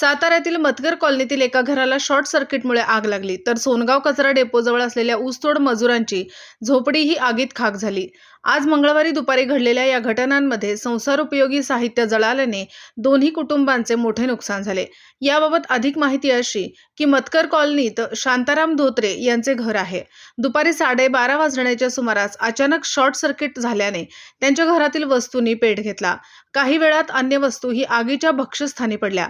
साताऱ्यातील मतगर कॉलनीतील एका घराला शॉर्ट सर्किटमुळे आग लागली. तर सोनगाव कचरा डेपोजवळ असलेल्या ऊसतोड मजुरांची झोपडी ही आगीत खाक झाली. आज मंगळवारी दुपारी घडलेल्या या घटनांमध्ये संसारोपयोगी साहित्य जळाल्याने दोन्ही कुटुंबांचे मोठे नुकसान झाले. याबाबत अधिक माहिती अशी की मतकर कॉलनीत शांताराम धोत्रे यांचे घर आहे. दुपारी साडेबारा वाजण्याच्या सुमारास अचानक शॉर्ट सर्किट झाल्याने त्यांच्या घरातील वस्तूंनी पेट घेतला. काही वेळात अन्य वस्तू ही आगीच्या भक्षस्थानी पडल्या.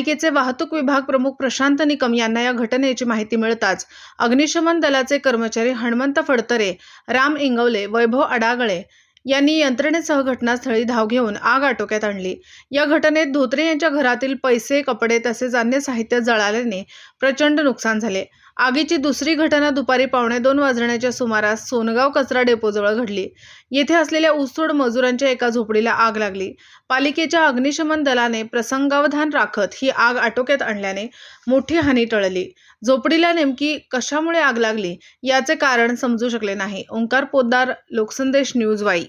पालिकेचे वाहतूक विभाग प्रमुख प्रशांत निकम यांना या घटनेची माहिती मिळताच अग्निशमन दलाचे कर्मचारी हणमंत फडतरे राम इंगवले वैभव अडागळे यांनी यंत्रणेसह घटनास्थळी धाव घेऊन आग आटोक्यात आणली. या घटनेत धोत्रे यांच्या घरातील पैसे कपडे तसेच अन्य साहित्य जळाल्याने प्रचंड नुकसान झाले. आगीची दुसरी घटना दुपारी पावणे दोन वाजण्याच्या सुमारास सोनगाव कचरा डेपोजवळ घडली. येथे असलेल्या ऊसतोड मजुरांच्या एका झोपडीला आग लागली. पालिकेच्या अग्निशमन दलाने प्रसंगावधान राखत ही आग आटोक्यात आणल्याने मोठी हानी टळली. झोपडीला नेमकी कशामुळे आग लागली याचे कारण समजू शकले नाही. ओंकार पोद्दार लोकसंदेश न्यूज वाई.